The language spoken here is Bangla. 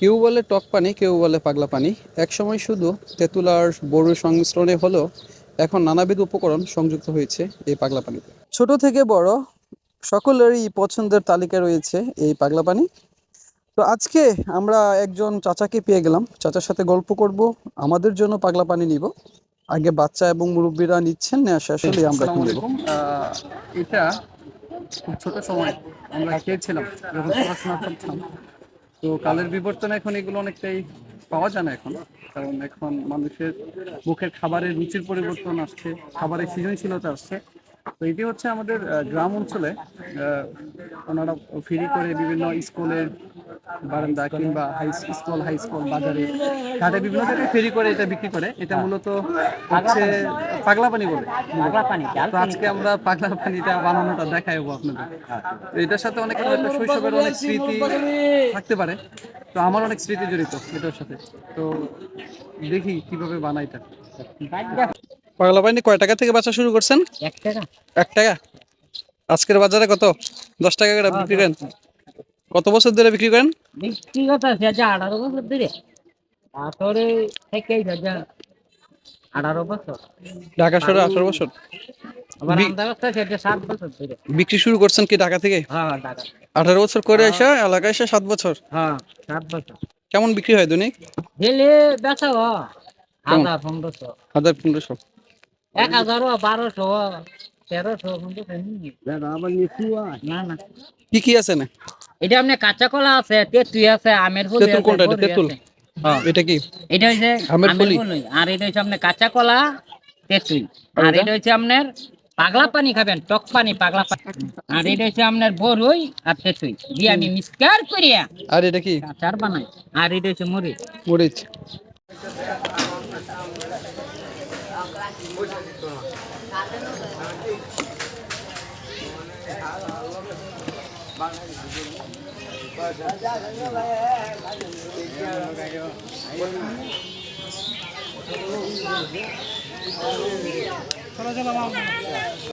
কেউ বলে টক পানি, কেউ বলে পাগলা পানি। একসময় শুধু তেঁতুল আর সংমিশ্রণে হলেও এখন নানাবিধ উপকরণ সংযুক্ত হয়েছে এই পাগলা পানিতে। ছোট থেকে বড় সকলেরই পছন্দের তালিকা রয়েছে এই পাগলা পানি। তো আজকে আমরা একজন চাচাকে পেয়ে গেলাম। চাচার সাথে গল্প করব, আমাদের জন্য পাগলা পানি নিব। আগে বাচ্চা এবং মুরব্বীরা নিচ্ছেন না আসলে আমরা এটা খুব ছোট সময়। আমরা খেয়েছিলাম, যখন পড়াশোনা করতাম। তো কালের বিবর্তনে এখন এগুলো অনেকটাই পাওয়া যায় না এখন, কারণ এখন মানুষের মুখের খাবারের রুচির পরিবর্তন আসছে, খাবারের সৃজনশীলতা আসছে। তো এটি হচ্ছে আমাদের গ্রাম অঞ্চলে ওনারা ফ্রি করে বিভিন্ন স্কুলের বারান্দা কিংবা হাই স্কুল হাই স্কুল বাজারে ঘাটে বিভিন্ন জায়গায় ফেরি করে এটা বিক্রি করে। এটা মূলত হচ্ছে পাগলা পানি বলে। পাগলা পানি তো আজকে আমরা পাগলা পানিটা বানানোটা দেখাবো আপনাদের। তো এটার সাথে অনেক শৈশবের অনেক স্মৃতি থাকতে পারে। তো আমার অনেক স্মৃতি জড়িত এটার সাথে। তো দেখি কীভাবে বানাই এটা। পাগলা পানি কয় টাকা থেকে বেচা শুরু করছেন? এক টাকা। এক টাকা? আজকের বাজারে কত? দশ টাকা করে বিক্রি করেন? কত বছর ধরে বিক্রি করেন? ব্যক্তিগত আছে যা আঠারো বছর ধরে। তারপরে থেকে যা আঠারো বছর। ঢাকা শহরে আঠারো বছর? আবার বি- আমদাবাদ সেটা সাত বছর ধরে। বিক্রি শুরু করছেন কি ঢাকা থেকে? হ্যাঁ টাকা আঠারো বছর করে এসে এলাকায় এসে সাত বছর? হ্যাঁ সাত বছর। কেমন বিক্রি হয় দৈনিক? গেলে বেচা হ হাজার পনেরোশো। হাজার পনেরোশো। এক হাজারও বারোশো তেরোশো না না কি কি আছে না এটা আপনি কাঁচা কলা আছে তেঁতুই আছে আমের ফলি তেঁতুল কোনটা এটা? তেঁতুল? হ্যাঁ। এটা কি? এটা হইছে আমের ফলি আর এটা হইছে আপনার কাঁচা কলা তেঁতুল আর এটা? হইছে আপনার পাগলা পানি খাবেন টক পানি পাগলা পানি। আর এটা হচ্ছে আপনার বরই আর তেঁতুই। দিয়ে আমি মিক্সকার করিয়া আর এটা কি? আচার বানাই। আর এটা হচ্ছে মরিচ। মরিচ। Thank you. 好了，好了，好了。